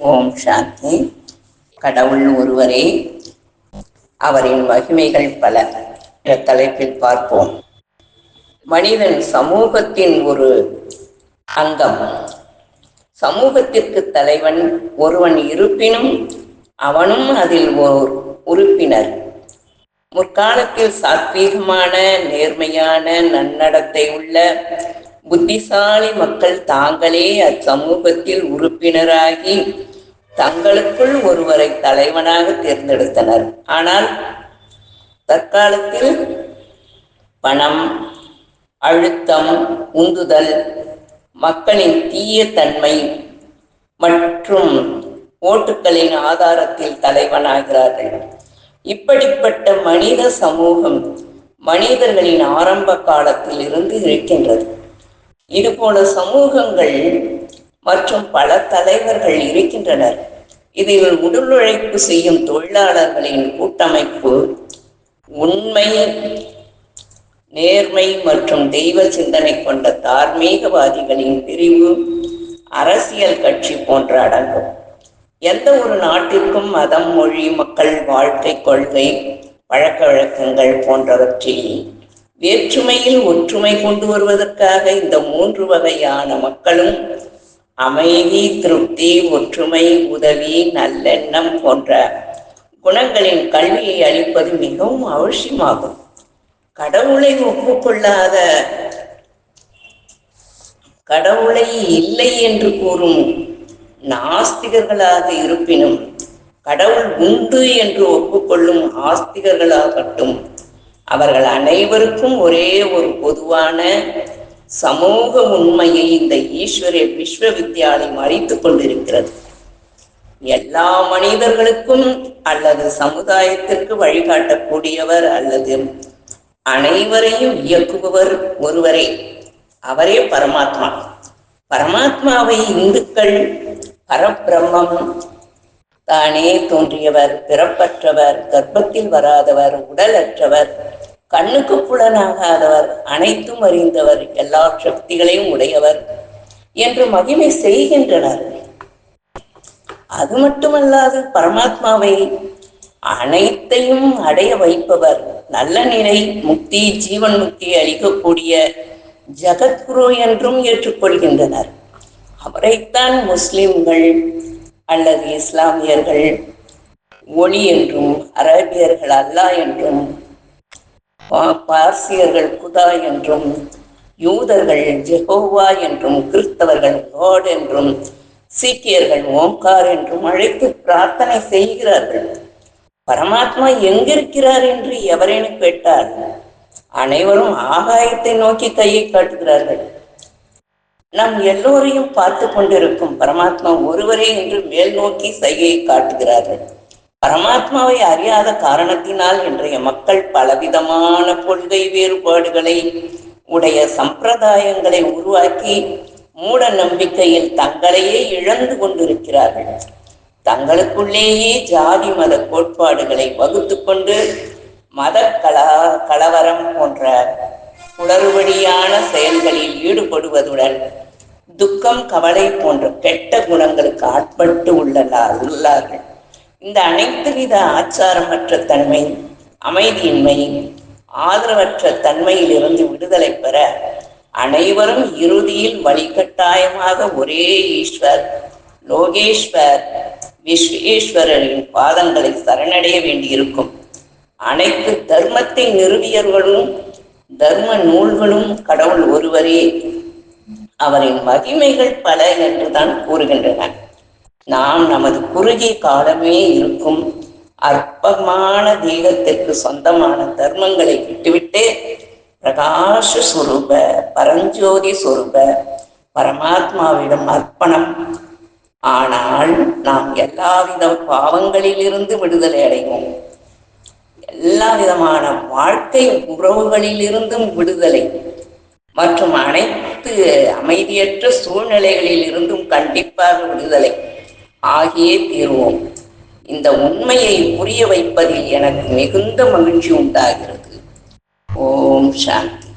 ஓம் சாந்தி. கடவுள் ஒருவரே அவரின் மகிமைகள் பல. என்ற தலைப்பில் பார்ப்போம். மனிதன் சமூகத்தின் ஒரு அங்கம். சமூகத்திற்கு தலைவன் ஒருவன் இருப்பினும் அவனும் அதில் ஓர் உறுப்பினர். முற்காலத்தில் சாத்வீகமான நேர்மையான நன்னடத்தை உள்ள புத்திசாலி மக்கள் தாங்களே அச்சமூகத்தில் உறுப்பினராகி தங்களுக்குள் ஒருவரை தலைவனாக தேர்ந்தெடுத்தனர். ஆனால் தற்காலத்தில் பணம் அழுத்தம் உந்துதல் மக்களின் தீய தன்மை மற்றும் ஓட்டுக்களின் ஆதாரத்தில் தலைவனாகிறார்கள். இப்படிப்பட்ட மனித சமூகம் மனிதர்களின் ஆரம்ப காலத்தில் இருந்து இருக்கின்றது. இதுபோல சமூகங்கள் மற்றும் பல தலைவர்கள் இருக்கின்றனர். இதில் உடல் உழைப்பு செய்யும் தொழிலாளர்களின் கூட்டமைப்பு. உண்மை நேர்மை மற்றும் தெய்வ சிந்தனை கொண்ட தார்மீகவாதிகளின் பிரிவு அரசியல் கட்சி போன்ற அடங்கும். எந்த ஒரு நாட்டிற்கும் மதம் மொழி மக்கள் வாழ்க்கை கொள்கை பழக்க வழக்கங்கள் போன்றவற்றில் வேற்றுமையில் ஒற்றுமை கொண்டு வருவதற்காக இந்த மூன்று வகையான மக்களும் அமைதி திருப்தி ஒற்றுமை உதவி நல்லெண்ணம் போன்ற குணங்களின் கல்வியை அளிப்பது மிகவும் அவசியமாகும். கடவுளை ஒப்புக்கொள்ளாத கடவுளை இல்லை என்று கூறும் நாஸ்திகர்களாக இருப்பினும் கடவுள் உண்டு என்று ஒப்புக்கொள்ளும் ஆஸ்திகர்களாகட்டும் அவர்கள் அனைவருக்கும் ஒரே ஒரு பொதுவான சமூக உண்மையை இந்த ஈஸ்வரியன் விஸ்வ வித்யாலயம் அறித்து கொண்டிருக்கிறது. எல்லா மனிதர்களுக்கும் அல்லது சமுதாயத்திற்கு வழிகாட்டக்கூடியவர் அல்லது அனைவரையும் இயக்குபவர் ஒருவரே அவரே பரமாத்மா. பரமாத்மாவை இந்துக்கள் பரபிரம்மம் தானே தோன்றியவர் பிறப்பற்றவர் கர்ப்பத்தில் வராதவர் உடலற்றவர் கண்ணுக்கு புலனாகாதவர் அனைத்தும் அறிந்தவர் எல்லா சக்திகளையும் உடையவர் என்று மகிமை செய்கின்றனர். அது மட்டுமல்லாது பரமாத்மாவை அனைத்தையும் அடைய வைப்பவர் நல்ல நிலை முக்தி ஜீவன் முக்தி அளிக்கக்கூடிய ஜகத்குரு என்றும் ஏற்றுக்கொள்கின்றனர். அவரைத்தான் முஸ்லிம்கள் அல்லது இஸ்லாமியர்கள் ஒளி என்றும் அரேபியர்கள் அல்லா என்றும் பார்சியர்கள் குதா என்றும் யூதர்கள் ஜெகோவா என்றும் கிறிஸ்தவர்கள் கோட் என்றும் சீக்கியர்கள் ஓம்கார் என்றும் அழைத்து பிரார்த்தனை செய்கிறார்கள். பரமாத்மா எங்கிருக்கிறார் என்று எவரேனும் கேட்டார். அனைவரும் ஆகாயத்தை நோக்கி கையை காட்டுகிறார்கள். நம் எல்லோரையும் பார்த்து கொண்டிருக்கும் பரமாத்மா ஒருவரே என்று மேல் நோக்கி சையை காட்டுகிறார்கள். பரமாத்மாவை அறியாத காரணத்தினால் இன்றைய மக்கள் பலவிதமான கொள்கை வேறுபாடுகளை உடைய சம்பிரதாயங்களை உருவாக்கி மூட நம்பிக்கையில் தங்களையே இழந்து கொண்டிருக்கிறார்கள். தங்களுக்குள்ளேயே ஜாதி மத கோட்பாடுகளை வகுத்து கொண்டு மத கலா கலவரம் போன்ற குளறுபடியான செயல்களில் ஈடுபடுவதுடன் துக்கம் கவலை போன்ற கெட்ட குணங்களுக்கு ஆட்பட்டு உள்ளார் உள்ளார்கள். இந்த அனைத்து வித ஆச்சாரமற்ற தன்மை அமைதியின்மை ஆதரவற்ற தன்மையிலிருந்து விடுதலை பெற அனைவரும் இறுதியில் வழிகட்டாயமாக ஒரே ஈஸ்வர் லோகேஸ்வர் விஸ்வேஸ்வரரின் பாதங்களை சரணடைய வேண்டியிருக்கும். அனைத்து தர்மத்தை நிறுவியர்களும் தர்ம நூல்களும் கடவுள் ஒருவரே. அவரின் மகிமைகள் பல என்றுதான் கூறுகின்றன. நாம் நமது குறுகிய காலமே இருக்கும் அற்பமான தேகத்திற்கு சொந்தமான தர்மங்களை விட்டுவிட்டு பிரகாஷ சுரூப பரஞ்சோதி சுரூப பரமாத்மாவிடம் அர்ப்பணம். ஆனால் நாம் எல்லாவித பாவங்களிலிருந்து விடுதலை அடைவோம். எல்லா விதமான வாழ்க்கை உறவுகளிலிருந்தும் விடுதலை. மற்றும் அனைத்து அமைதியற்ற சூழ்நிலைகளில் இருந்தும் கண்டிப்பாக விடுதலை. ஆகியே தீர்வோம். இந்த உண்மையை புரிய வைப்பதில் எனக்கு மிகுந்த மகிழ்ச்சி உண்டாகிறது. ஓம் சாந்தி.